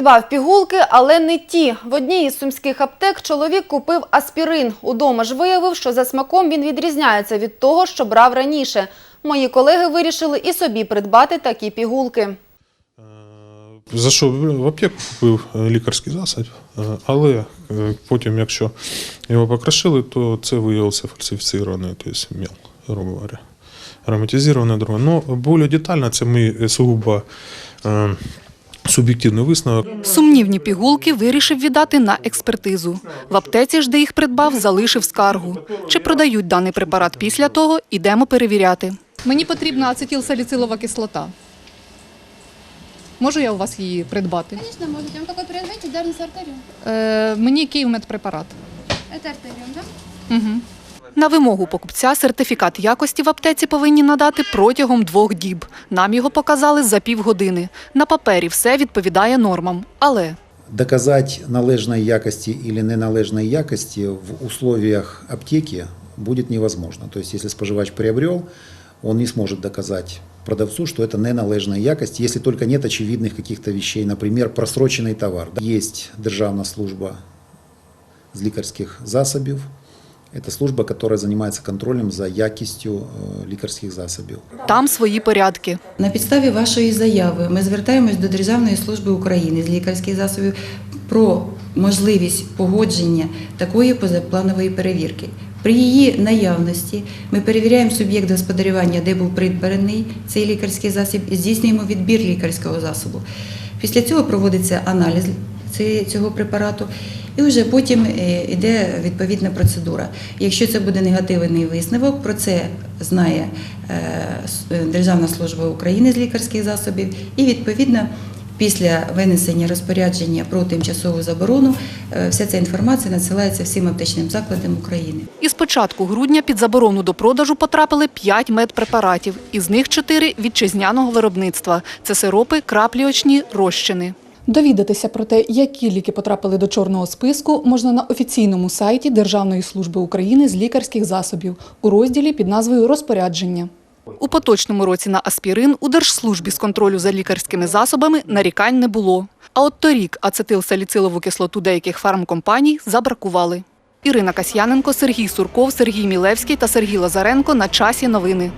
Придбав пігулки, але не ті. В одній із сумських аптек чоловік купив аспірин. Удома ж виявив, що за смаком він відрізняється від того, що брав раніше. Мої колеги вирішили і собі придбати такі пігулки. Зайшов в аптеку, купив е, лікарський засіб, е, але е, потім, якщо його покрашили, то це виявилося фальсифіцірований, тобто мел, грубо говоря. Ароматизоване друге. Ну, більш детально це ми е, сугубо е, суб'єктивний висновок. Сумнівні пігулки вирішив віддати на експертизу. В аптеці ж, де їх придбав, залишив скаргу. Чи продають даний препарат після того, ідемо перевіряти. Мені потрібна ацетилсаліцилова кислота. Можу я у вас її придбати? Конечно, можете. Вам какой производитель? Дарнис Артериум. Е, мені Київмедпрепарат. Это Артериум, да? Угу. На вимогу покупця сертифікат якості в аптеці повинні надати протягом двох діб. Нам його показали за півгодини. На папері все відповідає нормам. Але Доказать належной якости или неналежной якости в условиях аптеки будет невозможно. То есть, если споживач приобрел, он не сможет доказать продавцу, что это неналежная якость, если только нет очевидных каких-то вещей, например, просроченный товар. Есть Державна служба з лікарських засобів. Это служба, которая занимается контролем за якістю е, лікарських засобів. там свої порядки. На підставі вашої заяви ми звертаємось до Державної служби України з лікарських засобів про можливість погодження такої позапланової перевірки. При її наявності ми перевіряємо суб'єкт господарювання, де був придбаний цей лікарський засіб, і здійснюємо відбір лікарського засобу. Після цього проводиться аналіз цього препарату, і вже потім е, йде відповідна процедура. Якщо це буде негативний висновок, про це знає е, е, Державна служба України з лікарських засобів, і відповідно. Після винесення розпорядження про тимчасову заборону е, вся ця інформація надсилається всім аптечним закладам України. І з початку грудня під заборону до продажу потрапили 5 медпрепаратів, із них 4 вітчизняного виробництва. Це сиропи, краплі очні, розчини. Довідатися про те, які ліки потрапили до чорного списку, можна на офіційному сайті Державної служби України з лікарських засобів у розділі під назвою Розпорядження. У поточному році на аспірин у Держслужбі з контролю за лікарськими засобами нарікань не було. А от торік ацетилсаліцилову кислоту деяких фармкомпаній забракували. Ірина Касьяненко, Сергій Сурков, Сергій Мілевський та Сергій Лазаренко на часі новини.